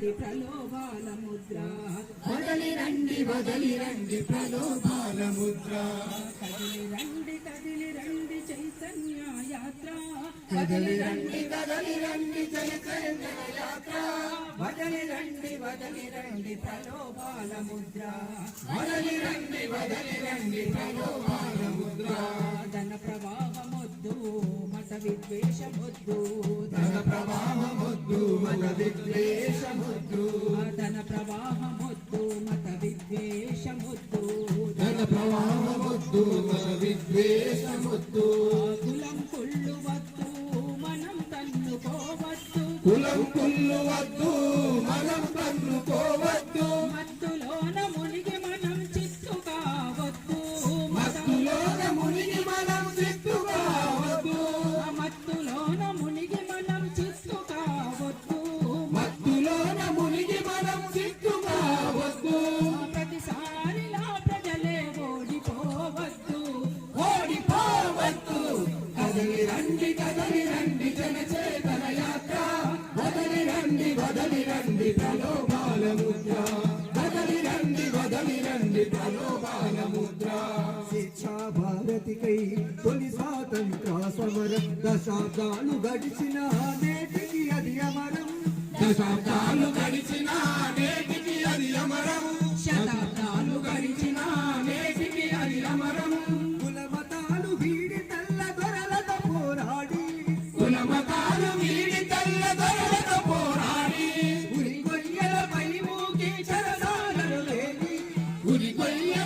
రండి ప్రలోభాల ముద్ర వదలి రండి వదలి రండి ప్రలోభాల ముద్ర కదిలి రండి కదిలి రండి చైతన్య యాత్ర. కదలి రండి కదలి రండి చైతన్య యాత్ర. వదలి రండి వదలి రండి ప్రలోభాల ముద్ర వదలి రండి వదలి రండి ప్రలోభాల ముద్ర విద్వేషమొద్దు తన ప్రవాహమొద్దు మత విద్వేషమొద్దు తన ప్రవాహమొద్దు మత విద్వేషమొద్దు తన ప్రవాహమొద్దు మత విద్వేషమొద్దు కులం కుళ్ళు వద్దు మనం తన్నుకోవద్దు కులం కుళ్ళు వద్దు మనం కన్నుకోవద్దు మత్తులోన ప్రలోభాల ముద్ర రండి రండి ప్రలోభాల ముద్ర శిక్షా భారతికై తొలి స్వాతంత్ర సమరం. దశాబ్దాలు గడిచిన నేటికి అది అమరం. దశాబ్దాలు గడిచిన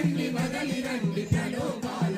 రండి బదలి రండి ప్రలోభాలు.